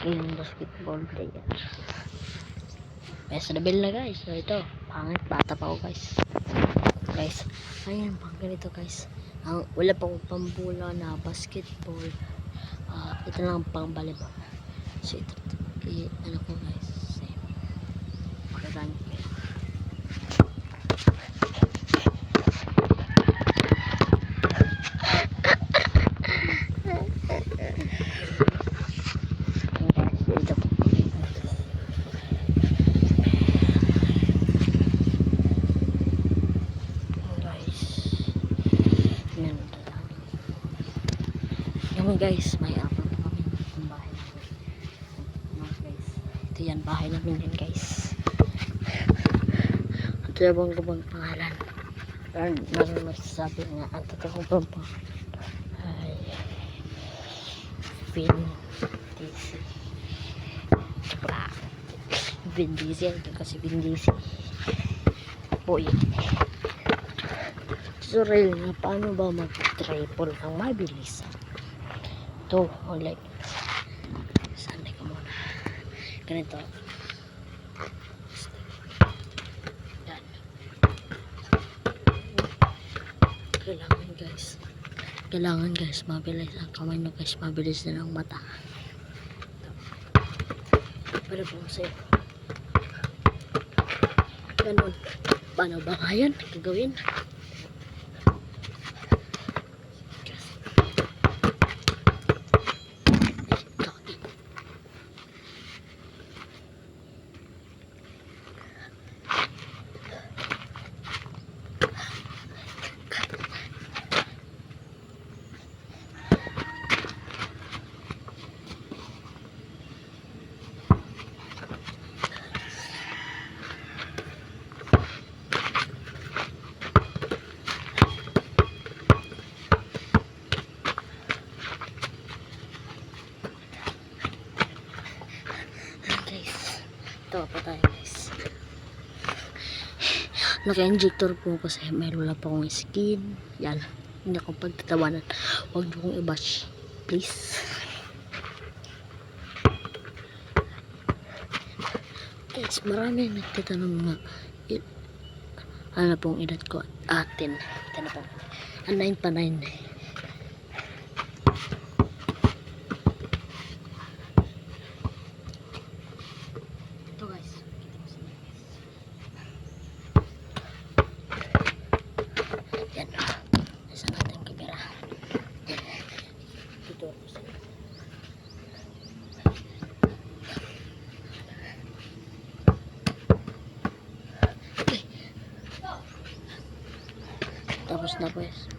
aking basketball player. Best level na guys. So ito, pangit bata pa ako guys. Guys, ayan pang ganito guys. Ang wala pa akong pambula na basketball. Ah, ito lang pang volleyball. So ito, i, ano ko guys. Same. Run ko. Ito po. guys yan yan guys. May apat pa kami. Ng bahay namin Yan, guys. Ito yan bahay namin yan guys. Ito yung bang gabang pangalan? Yan, namin masasabi nga. Ang totoong bang pangalan ay. Vin DC Diba? Vin Diesel. Kasi Vin DC Boy tutorial na paano ba mag-triple ang mabilis. Ito, oh, like, sanay ka muna. Ganito. Yan. Kailangan guys. Kailangan guys, mabilis ang kamay mo guys, mabilis din ang mata. Pero po sa'yo. Ganun. Paano ba kaya gagawin? guys. Ito pa tayo guys. Naka-injector po kasi may wala pa akong skin. Yan. Hindi ako pagtatawanan. Huwag niyo kong i-bash. Please. Guys, marami nagtatanong nga. i- Ano na pong edad ko? Atin. Ito na po. Ah, 9 pa 9 eh. Ito guys. Kita ko sa inyo, guys. Yan. Nasa natin ang kamera. Okay. Tapos na pues.